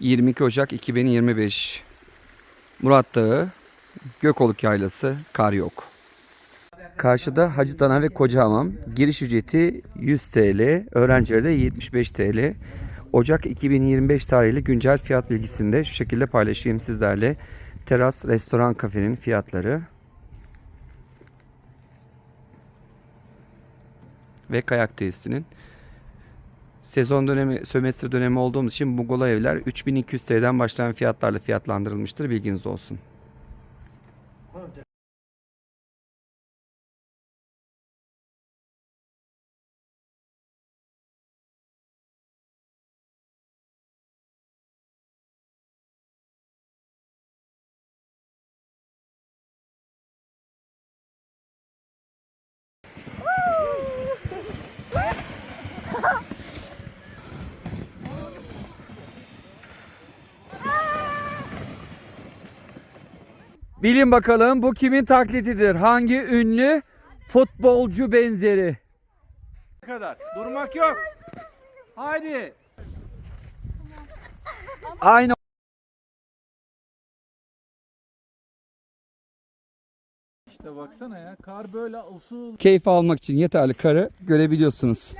22 Ocak 2025 Murat Dağı Gökoluk Yaylası kar yok. Karşıda Hacı Dana ve Kocahamam. Giriş ücreti 100 TL, öğrencilere de 75 TL. Ocak 2025 tarihli güncel fiyat bilgisinde şu şekilde paylaşayım sizlerle. Teras, restoran, kafenin fiyatları. Ve kayak tesisinin. Sezon dönemi, sömestr dönemi olduğumuz için bungalov evler 3200 TL'den başlayan fiyatlarla fiyatlandırılmıştır. Bilginiz olsun. Bilin bakalım bu kimin taklitidir? Hangi ünlü futbolcu benzeri? kadar. Durmak yok. Haydi. Aynı İşte baksana ya kar böyle usul. keyif almak için yeterli karı görebiliyorsunuz.